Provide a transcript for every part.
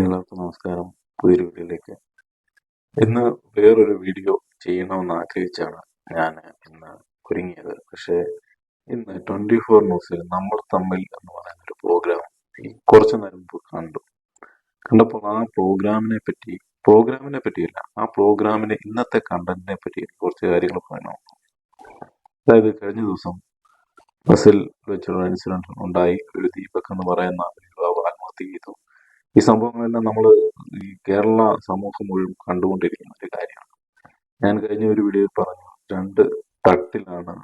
എല്ലാവർക്കും നമസ്കാരം. പുതിയൊരു വീഡിയോയിലേക്ക്. ഇന്ന് വേറൊരു വീഡിയോ ചെയ്യണമെന്ന് ആഗ്രഹിച്ചാണ് ഞാൻ ഇന്ന് ഒരുങ്ങിയത്. പക്ഷേ ഇന്ന് ട്വന്റി ഫോർ ന്യൂസിൽ നമ്മൾ തമ്മിൽ എന്ന് പറയുന്ന ഒരു പ്രോഗ്രാം ഈ കുറച്ച് നേരം കണ്ടു. കണ്ടപ്പോൾ ആ പ്രോഗ്രാമിനെ പറ്റി പ്രോഗ്രാമിനെ പറ്റിയല്ല ആ പ്രോഗ്രാമിന് ഇന്നത്തെ കണ്ടന്റിനെ പറ്റി കുറച്ച് കാര്യങ്ങൾ പറയണം. അതായത് കഴിഞ്ഞ ദിവസം ബസ്സിൽ വെച്ചുള്ള ഇൻസിഡന്റ് ഉണ്ടായി. ഒരു ദീപക് എന്ന് പറയുന്ന ഒരു യുവാവ് ആത്മഹത്യ ചെയ്തു. ഈ സംഭവങ്ങളെല്ലാം നമ്മൾ ഈ കേരള സമൂഹം മുഴുവൻ കണ്ടുകൊണ്ടിരിക്കുന്ന ഒരു കാര്യമാണ്. ഞാൻ കഴിഞ്ഞ ഒരു വീഡിയോയിൽ പറഞ്ഞു രണ്ട് തട്ടിലാണ്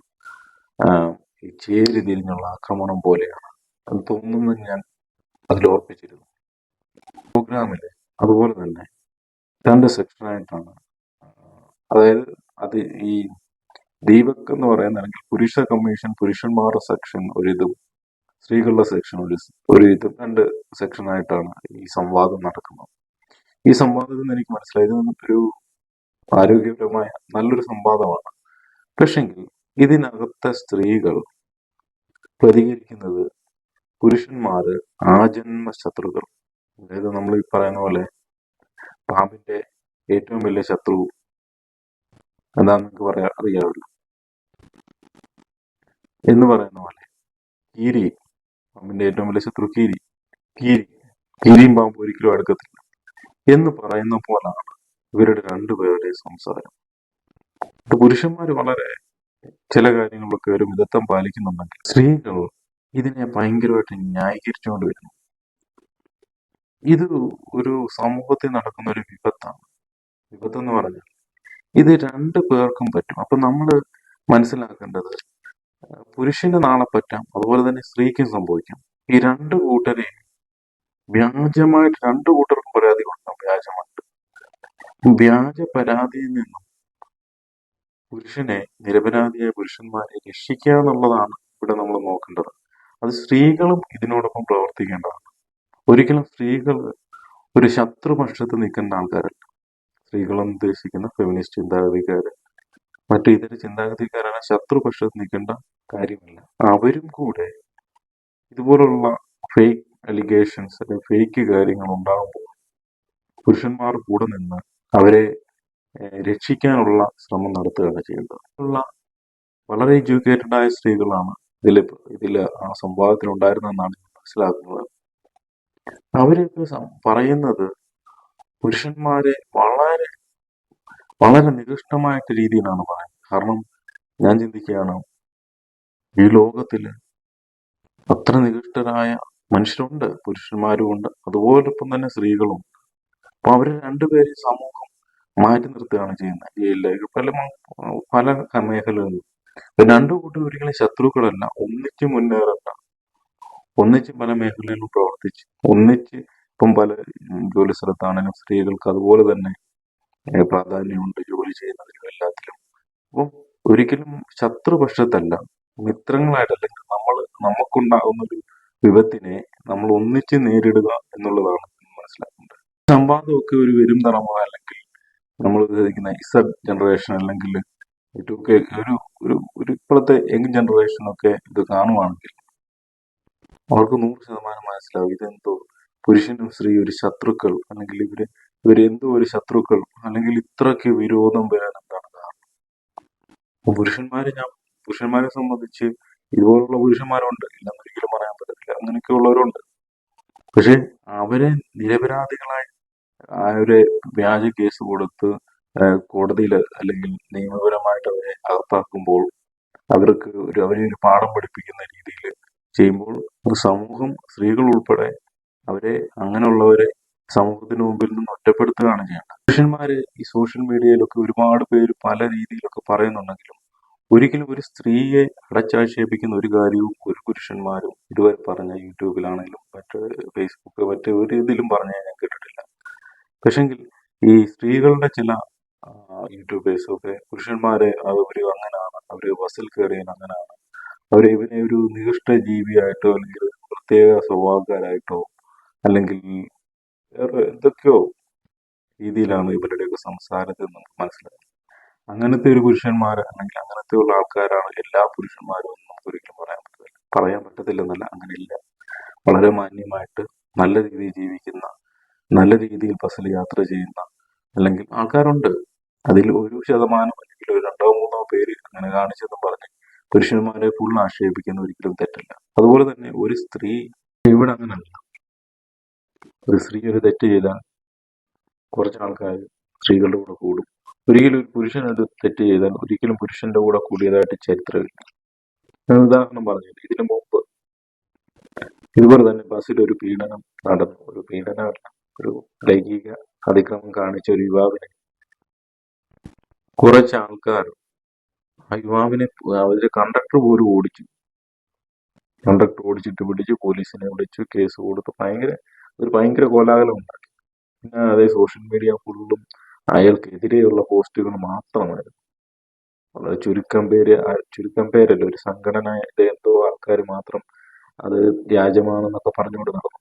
ഈ ചേരി തിരിഞ്ഞുള്ള ആക്രമണം പോലെയാണ് എന്ന് തോന്നുന്നു ഞാൻ അതിൽ ഓർപ്പിച്ചിരുന്നു പ്രോഗ്രാമിൽ അതുപോലെ തന്നെ രണ്ട് സെക്ഷനായിട്ടാണ് അതായത് അത് ഈ ദീപക് എന്ന് പറയുന്ന അല്ലെങ്കിൽ പുരുഷ കമ്മീഷൻ പുരുഷന്മാരുടെ സെക്ഷൻ ഒരിതും സ്ത്രീകളുടെ സെക്ഷൻ ഒരു ഒരു രണ്ട് സെക്ഷനായിട്ടാണ് ഈ സംവാദം നടക്കുന്നത്. ഈ സംവാദത്തിൽ നിന്ന് എനിക്ക് മനസ്സിലായത് ഒരു ആരോഗ്യപരമായ നല്ലൊരു സംവാദമാണ്. പക്ഷെങ്കിൽ ഇതിനകത്തെ സ്ത്രീകൾ പ്രതികരിക്കുന്നത് പുരുഷന്മാര് ആജന്മ ശത്രുക്കൾ. അതായത് നമ്മൾ ഈ പറയുന്ന പോലെ പാമ്പിന്റെ ഏറ്റവും വലിയ ശത്രു എന്താണെന്ന് നിങ്ങൾക്ക് പറയാ അറിയാവല്ലോ എന്ന് പറയുന്ന പോലെ കീരി പാമ്പിന്റെ ഏറ്റവും വലിയ ശത്രു കീരി. കീരി. കീരിയും പാമ്പും ഒരിക്കലും അടുക്കത്തില്ല. എന്ന് പറയുന്ന പോലാണ് ഇവരുടെ രണ്ടുപേരുടെ സംസാരം. പുരുഷന്മാർ വളരെ ചില കാര്യങ്ങളൊക്കെ ഒരു മിതത്വം പാലിക്കുന്നുണ്ടെങ്കിൽ സ്ത്രീകൾ ഇതിനെ ഭയങ്കരമായിട്ട് ന്യായീകരിച്ചുകൊണ്ട് വരുന്നു. ഇത് ഒരു സമൂഹത്തിൽ നടക്കുന്ന ഒരു വിപത്താണ്. വിപത്ത് എന്ന് പറഞ്ഞാൽ ഇത് രണ്ടു പേർക്കും പറ്റും. അപ്പൊ നമ്മൾ മനസ്സിലാക്കേണ്ടത് പുരുഷന് നാളെ പറ്റാം. അതുപോലെ തന്നെ സ്ത്രീക്കും സംഭവിക്കാം. ഈ രണ്ട് കൂട്ടരെയും വ്യാജമായിട്ട് രണ്ടു കൂട്ടർക്കും പരാതി കൊടുക്കാം. വ്യാജമായിട്ട്. വ്യാജ പരാതിയിൽ നിന്നും പുരുഷനെ നിരപരാധിയായ പുരുഷന്മാരെ രക്ഷിക്കുക എന്നുള്ളതാണ് ഇവിടെ നമ്മൾ നോക്കേണ്ടത്. അത് സ്ത്രീകളും ഇതിനോടൊപ്പം പ്രവർത്തിക്കേണ്ടതാണ്. ഒരിക്കലും സ്ത്രീകൾ ഒരു ശത്രുപക്ഷത്ത് നിൽക്കേണ്ട ആൾക്കാരല്ല. സ്ത്രീകളെന്ന് ഉദ്ദേശിക്കുന്ന ഫെമിനിസ്റ്റ് ചിന്താഗതിക്കാര് മറ്റു ഇതര ചിന്താഗതിക്കാരാണ്. ശത്രുപക്ഷത്ത് നിൽക്കേണ്ട കാര്യമില്ല. അവരും കൂടെ ഇതുപോലുള്ള ഫേക്ക് അലിഗേഷൻസ് അല്ലെങ്കിൽ ഫേക്ക് കാര്യങ്ങൾ ഉണ്ടാകുമ്പോൾ പുരുഷന്മാർ കൂടെ നിന്ന് അവരെ രക്ഷിക്കാനുള്ള ശ്രമം നടത്തുകയാണ് ഉള്ള വളരെ എഡ്യൂക്കേറ്റഡ് ആയ സ്ത്രീകളാണ് ഇതിൽ ഇതിൽ ആ സംവാദത്തിൽ ഉണ്ടായിരുന്നതെന്നാണ് മനസ്സിലാക്കുന്നത്. അവരൊക്കെ പറയുന്നത് പുരുഷന്മാരെ വളരെ വളരെ നികൃഷ്ടമായിട്ട് രീതിയിലാണ് പറയുന്നത്. കാരണം ഞാൻ ചിന്തിക്കുകയാണ് ഈ ലോകത്തിൽ അത്ര നികൃഷ്ടരായ മനുഷ്യരുണ്ട് പുരുഷന്മാരും ഉണ്ട് അതുപോലൊപ്പം തന്നെ സ്ത്രീകളും. അപ്പൊ അവർ രണ്ടുപേരെയും സമൂഹം മാറ്റി നിർത്തുകയാണ് ചെയ്യുന്നത്. ഈ പല പല മേഖലകളിലും. രണ്ടു കൂട്ടി ഒരിക്കലും ശത്രുക്കളല്ല ഒന്നിച്ച് മുന്നേറണ്ട. ഒന്നിച്ച് പല മേഖലകളിലും പ്രവർത്തിച്ച് ഒന്നിച്ച് ഇപ്പം പല ജോലി സ്ഥലത്താണെങ്കിലും സ്ത്രീകൾക്ക് അതുപോലെ തന്നെ പ്രാധാന്യമുണ്ട് ജോലി ചെയ്യുന്നതിലും എല്ലാത്തിലും അപ്പം ഒരിക്കലും ശത്രുപക്ഷത്തല്ല. മിത്രങ്ങളായിട്ട് അല്ലെങ്കിൽ നമ്മൾ നമുക്കുണ്ടാകുന്ന ഒരു വിപത്തിനെ നമ്മൾ ഒന്നിച്ച് നേരിടുക എന്നുള്ളതാണ് മനസ്സിലാക്കേണ്ടത് സംവാദമൊക്കെ ഒരു വരും തലമുറ അല്ലെങ്കിൽ നമ്മൾ ഉദ്ദേശിക്കുന്ന ഇസഡ് ജനറേഷൻ അല്ലെങ്കിൽ ഇതൊക്കെ ഒരു ഒരു ഒരു ഇപ്പോഴത്തെ യങ് ജനറേഷനൊക്കെ ഇത് കാണുവാണെങ്കിൽ അവർക്ക് നൂറ് ശതമാനം മനസ്സിലാവും ഇതെന്തോ പുരുഷനും സ്ത്രീ ഒരു ശത്രുക്കൾ അല്ലെങ്കിൽ ഇവർ ഇവരെന്തോ ഒരു ശത്രുക്കൾ അല്ലെങ്കിൽ ഇത്രയ്ക്ക് വിരോധം വരാൻ എന്താണ് കാരണം? പുരുഷന്മാരെ ഞാൻ പുരുഷന്മാരെ സംബന്ധിച്ച് ഇതുപോലുള്ള പുരുഷന്മാരുണ്ട്. ഇല്ലെന്ന് ഒരിക്കലും പറയാൻ പറ്റത്തില്ല. അങ്ങനെയൊക്കെ ഉള്ളവരുണ്ട് പക്ഷെ അവരെ നിരപരാധികളായി അവരെ വ്യാജ കേസ് കൊടുത്ത് കോടതിയിൽ അല്ലെങ്കിൽ നിയമപരമായിട്ട് അവരെ അകത്താക്കുമ്പോൾ അവർക്ക് ഒരു അവരെ ഒരു പാഠം പഠിപ്പിക്കുന്ന രീതിയിൽ ചെയ്യുമ്പോൾ ഒരു സമൂഹം സ്ത്രീകൾ ഉൾപ്പെടെ അവരെ അങ്ങനെയുള്ളവരെ സമൂഹത്തിന് മുമ്പിൽ നിന്ന് ഒറ്റപ്പെടുത്തുകയാണ് ചെയ്യേണ്ടത്. പുരുഷന്മാര് ഈ സോഷ്യൽ മീഡിയയിലൊക്കെ ഒരുപാട് പേര് പല രീതിയിലൊക്കെ പറയുന്നുണ്ടെങ്കിലും ഒരിക്കലും ഒരു സ്ത്രീയെ അടച്ചാക്ഷേപിക്കുന്ന ഒരു കാര്യവും ഒരു പുരുഷന്മാരും ഇതുവരെ പറഞ്ഞ യൂട്യൂബിലാണെങ്കിലും മറ്റ് ഫേസ്ബുക്ക് മറ്റ് ഒരു ഇതിലും പറഞ്ഞ ഞാൻ കേട്ടിട്ടില്ല. പക്ഷെങ്കിൽ ഈ സ്ത്രീകളുടെ ചില യൂട്യൂബേഴ്സും ഒക്കെ പുരുഷന്മാരെ അവർ അങ്ങനെയാണ് അവർ ബസ്സിൽ കയറിയാൽ അങ്ങനെയാണ് അവർ ഇവനെ ഒരു നികൃഷ്ട ജീവിയായിട്ടോ അല്ലെങ്കിൽ പ്രത്യേക സ്വഭാവക്കാരായിട്ടോ അല്ലെങ്കിൽ വേറെ എന്തൊക്കെയോ രീതിയിലാണ് ഇവരുടെയൊക്കെ സംസാരത്തിൽ നമുക്ക് മനസ്സിലായത്. അങ്ങനത്തെ ഒരു പുരുഷന്മാർ അല്ലെങ്കിൽ അങ്ങനത്തെ ഉള്ള ആൾക്കാരാണ് എല്ലാ പുരുഷന്മാരും എന്ന് നമുക്ക് ഒരിക്കലും പറയാൻ പറ്റത്തില്ല. പറയാൻ പറ്റത്തില്ലെന്നല്ല അങ്ങനെയില്ല. വളരെ മാന്യമായിട്ട് നല്ല രീതിയിൽ ജീവിക്കുന്ന നല്ല രീതിയിൽ ബസ്സിൽ യാത്ര ചെയ്യുന്ന അല്ലെങ്കിൽ ആൾക്കാരുണ്ട്. അതിൽ ഒരു ശതമാനം അല്ലെങ്കിൽ ഒരു രണ്ടോ മൂന്നോ പേര് അങ്ങനെ കാണിച്ചെന്നും പറഞ്ഞ് പുരുഷന്മാരെ ഫുൾ ആക്ഷേപിക്കുന്ന ഒരിക്കലും തെറ്റല്ല. അതുപോലെ തന്നെ ഒരു സ്ത്രീ ഇവിടെ അങ്ങനല്ല. ഒരു സ്ത്രീ ഒരു തെറ്റ് ചെയ്താൽ കുറച്ച് ആൾക്കാർ സ്ത്രീകളുടെ കൂടെ കൂടും. ഒരിക്കലും ഒരു പുരുഷൻ ഒരു തെറ്റ് ചെയ്താൽ ഒരിക്കലും പുരുഷന്റെ കൂടെ കൂടിയതായിട്ട് ചരിത്രമില്ല. ഞാൻ ഉദാഹരണം പറഞ്ഞു ഇതിനു മുമ്പ് ഇതുപോലെ തന്നെ ബസ്സിൽ ഒരു പീഡനം നടന്നു. ഒരു പീഡനമല്ല ഒരു ലൈംഗിക അതിക്രമം കാണിച്ച ഒരു യുവാവിനെ കുറച്ച് ആൾക്കാർ ആ യുവാവിനെ അവരെ കണ്ടക്ടർ പോലും ഓടിച്ചു. കണ്ടക്ടർ ഓടിച്ചിട്ട് പിടിച്ച് പോലീസിനെ വിളിച്ചു കേസ് കൊടുത്ത് ഭയങ്കര ഒരു ഭയങ്കര കോലാഹലം ഉണ്ടാക്കി. പിന്നെ അതേ സോഷ്യൽ മീഡിയ ഫുള്ളും അയാൾക്കെതിരെയുള്ള പോസ്റ്റുകൾ മാത്രമായിരുന്നു. വളരെ ചുരുക്കം പേര് ചുരുക്കം പേരല്ല ഒരു സംഘടനയുടെ എന്തോ ആൾക്കാർ മാത്രം അത് വ്യാജമാണെന്നൊക്കെ പറഞ്ഞുകൊണ്ട് നടന്നു.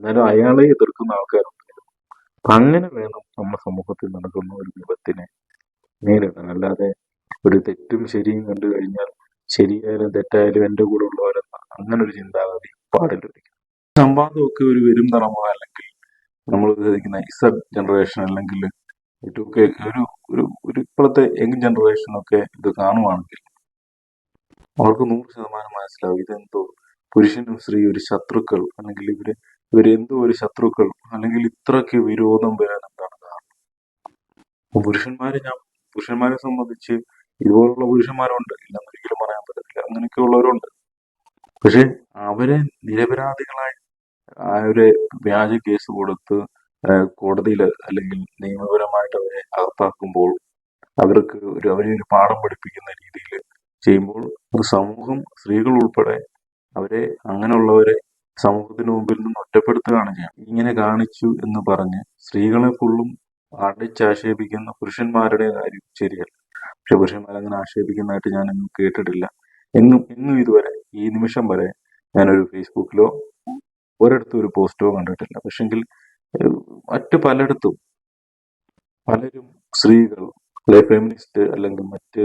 എന്നാലും അയാളെ എതിർക്കുന്ന ആൾക്കാരുണ്ടായിരുന്നു അപ്പൊ അങ്ങനെ വേണം നമ്മുടെ സമൂഹത്തിൽ നടക്കുന്ന ഒരു വിപത്തിനെ നേരിടാൻ. അല്ലാതെ ഒരു തെറ്റും ശരിയും കണ്ടു കഴിഞ്ഞാൽ ശരിയായാലും തെറ്റായാലും എന്റെ കൂടെ ഉള്ളവരെന്ന അങ്ങനെ ഒരു ചിന്താഗതി പാടില്ല. സംവാദമൊക്കെ ഒരു വരും തലമുറ അല്ലെങ്കിൽ നമ്മൾ വിചാരിക്കുന്ന ഇസഡ് ജനറേഷൻ അല്ലെങ്കിൽ ഇതൊക്കെ ഒരു ഒരു ഒരു ഇപ്പോഴത്തെ യങ് ജനറേഷനൊക്കെ ഇത് കാണുവാണെങ്കിൽ അവർക്ക് നൂറ് ശതമാനം മനസ്സിലാവും ഇതെന്തോ പുരുഷനും സ്ത്രീ ഒരു ശത്രുക്കൾ അല്ലെങ്കിൽ ഇവർ ഇവരെന്തോ ഒരു ശത്രുക്കൾ അല്ലെങ്കിൽ ഇത്രയ്ക്ക് വിരോധം വരാൻ എന്താണ് കാരണം? പുരുഷന്മാരെ ഞാൻ പുരുഷന്മാരെ സംബന്ധിച്ച് ഇതുപോലുള്ള പുരുഷന്മാരുണ്ട്. ഇല്ലെന്നൊരിക്കലും പറയാൻ പറ്റത്തില്ല. അങ്ങനെയൊക്കെ ഉള്ളവരുണ്ട്. പക്ഷെ അവരെ നിരപരാധികളായി ഒരു വ്യാജ കേസ് കൊടുത്ത് കോടതിയിൽ അല്ലെങ്കിൽ നിയമപരമായിട്ട് അവരെ അകത്താക്കുമ്പോൾ അവർക്ക് ഒരു അവരെ ഒരു പാഠം പഠിപ്പിക്കുന്ന രീതിയിൽ ചെയ്യുമ്പോൾ ഒരു സമൂഹം സ്ത്രീകൾ ഉൾപ്പെടെ അവരെ അങ്ങനെയുള്ളവരെ സമൂഹത്തിന് മുമ്പിൽ നിന്ന് ഒറ്റപ്പെടുത്തുകയാണ് ചെയ്യുന്നത് ഇങ്ങനെ കാണിച്ചു എന്ന് പറഞ്ഞ് സ്ത്രീകളെ ഫുള്ളും അടിച്ചാക്ഷേപിക്കുന്ന പുരുഷന്മാരുടെ കാര്യം ശരിയല്ല. പക്ഷെ പുരുഷന്മാരെ അങ്ങനെ ആക്ഷേപിക്കുന്നതായിട്ട് ഞാനൊന്നും കേട്ടിട്ടില്ല. എന്നും ഇന്നും ഇതുവരെ ഈ നിമിഷം വരെ ഞാനൊരു ഫേസ്ബുക്കിലോ ഒരിടത്തും ഒരു പോസ്റ്റോ കണ്ടിട്ടില്ല. പക്ഷെങ്കിൽ മറ്റ് പലയിടത്തും പലരും സ്ത്രീകൾ അല്ലെ ഫെമിനിസ്റ്റ് അല്ലെങ്കിൽ മറ്റ്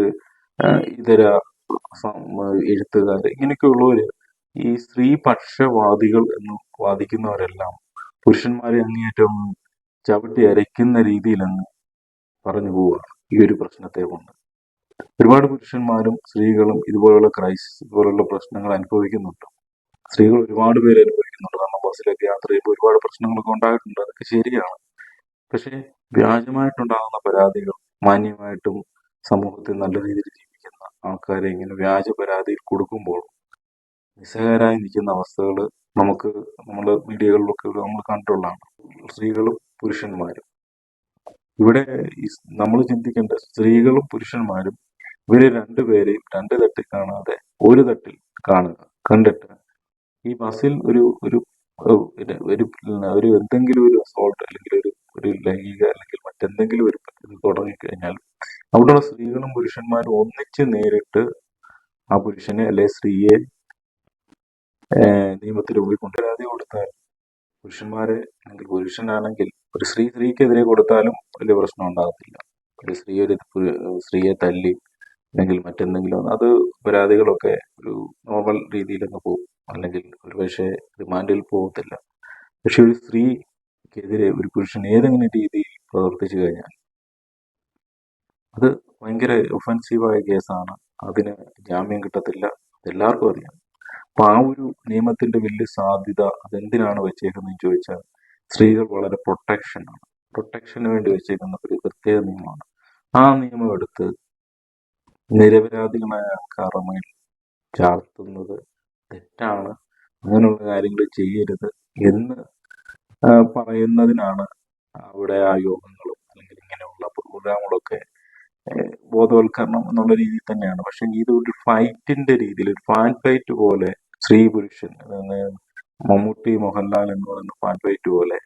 ഇതര എഴുത്തുകാർ ഇങ്ങനെയൊക്കെയുള്ളവർ ഈ സ്ത്രീ പക്ഷവാദികൾ എന്ന് വാദിക്കുന്നവരെല്ലാം പുരുഷന്മാരെ അങ്ങേയറ്റം ചവിട്ടി അരയ്ക്കുന്ന രീതിയിലെന്ന് പറഞ്ഞു പോവുകയാണ് ഈ ഒരു പ്രശ്നത്തെ കൊണ്ട്. ഒരുപാട് പുരുഷന്മാരും സ്ത്രീകളും ഇതുപോലുള്ള ക്രൈസിസ് ഇതുപോലുള്ള പ്രശ്നങ്ങൾ അനുഭവിക്കുന്നുണ്ട്. സ്ത്രീകൾ ഒരുപാട് പേര് അനുഭവിക്കുന്നുണ്ട്. കാരണം ബസ്സിലൊക്കെ യാത്ര ചെയ്യുമ്പോൾ ഒരുപാട് പ്രശ്നങ്ങളൊക്കെ ഉണ്ടായിട്ടുണ്ട്. അതൊക്കെ ശരിയാണ്. പക്ഷേ വ്യാജമായിട്ടുണ്ടാകുന്ന പരാതികൾ മാന്യമായിട്ടും സമൂഹത്തിൽ നല്ല രീതിയിൽ ജീവിക്കുന്ന ആൾക്കാരെ ഇങ്ങനെ വ്യാജ പരാതിയിൽ കൊടുക്കുമ്പോൾ നിസ്സഹായരായി നിൽക്കുന്ന അവസ്ഥകൾ നമുക്ക് നമ്മുടെ മീഡിയകളിലൊക്കെ നമ്മൾ കണ്ടുള്ളതാണ് സ്ത്രീകളും പുരുഷന്മാരും. ഇവിടെ നമ്മൾ ചിന്തിക്കേണ്ട സ്ത്രീകളും പുരുഷന്മാരും ഇവർ രണ്ടുപേരെയും രണ്ട് തട്ടിൽ കാണാതെ ഒരു തട്ടിൽ കാണുക. കണ്ടിട്ട് ഈ ബസ്സിൽ ഒരു ഒരു ഒരു ഒരു എന്തെങ്കിലും ഒരു അസോൾട്ട് അല്ലെങ്കിൽ ഒരു ഒരു ലൈംഗിക അല്ലെങ്കിൽ മറ്റെന്തെങ്കിലും ഒരു തുടങ്ങിക്കഴിഞ്ഞാൽ അവിടെയുള്ള സ്ത്രീകളും പുരുഷന്മാരും ഒന്നിച്ച് നേരിട്ട് ആ പുരുഷനെ അല്ലെ സ്ത്രീയെ നിയമത്തിന് മുമ്പിൽ കൊണ്ട് കൊടുത്താൽ പുരുഷന്മാരെ അല്ലെങ്കിൽ പുരുഷനാണെങ്കിൽ ഒരു സ്ത്രീ സ്ത്രീക്കെതിരെ കൊടുത്താലും വലിയ പ്രശ്നം ഉണ്ടാകത്തില്ല. ഒരു സ്ത്രീ ഒരു സ്ത്രീയെ തല്ലി അല്ലെങ്കിൽ മറ്റെന്തെങ്കിലും അത് പരാതികളൊക്കെ ഒരു നോർമൽ രീതിയിലൊക്കെ പോകും. അല്ലെങ്കിൽ ഒരുപക്ഷെ റിമാൻഡിൽ പോകത്തില്ല. പക്ഷെ ഒരു സ്ത്രീക്കെതിരെ ഒരു പുരുഷൻ ഏതെങ്കിലും രീതിയിൽ പ്രവർത്തിച്ചു കഴിഞ്ഞാൽ അത് ഭയങ്കര ഒഫൻസീവായ കേസാണ്. അതിന് ജാമ്യം കിട്ടത്തില്ല. അതെല്ലാവർക്കും അറിയാം. അപ്പൊ ആ ഒരു നിയമത്തിന്റെ വലിയ സാധ്യത അതെന്തിനാണ് വെച്ചേക്കുന്നതെന്ന് ചോദിച്ചാൽ സ്ത്രീകൾ വളരെ പ്രൊട്ടക്ഷനാണ് പ്രൊട്ടക്ഷന് വേണ്ടി വെച്ചേക്കുന്ന ഒരു പ്രത്യേക നിയമമാണ്. ആ നിയമം എടുത്ത് നിരപരാധികളായ ആൾക്കാരുടെ മേൽ ചാർത്തുന്നത് തെറ്റാണ്. അങ്ങനെയുള്ള കാര്യങ്ങൾ ചെയ്യരുത് എന്ന് പറയുന്നതിനാണ് അവിടെ ആ യോഗങ്ങളും അല്ലെങ്കിൽ ഇങ്ങനെയുള്ള പ്രോഗ്രാമുകളൊക്കെ ബോധവൽക്കരണം എന്നുള്ള രീതിയിൽ തന്നെയാണ്. പക്ഷെ ഇത് ഒരു ഫൈറ്റിന്റെ രീതിയിൽ ഒരു ഫാൻ ഫൈറ്റ് പോലെ സ്ത്രീ പുരുഷൻ മമ്മൂട്ടി മോഹൻലാൽ എന്ന് പറയുന്ന ഫാൻ ഫൈറ്റ് പോലെ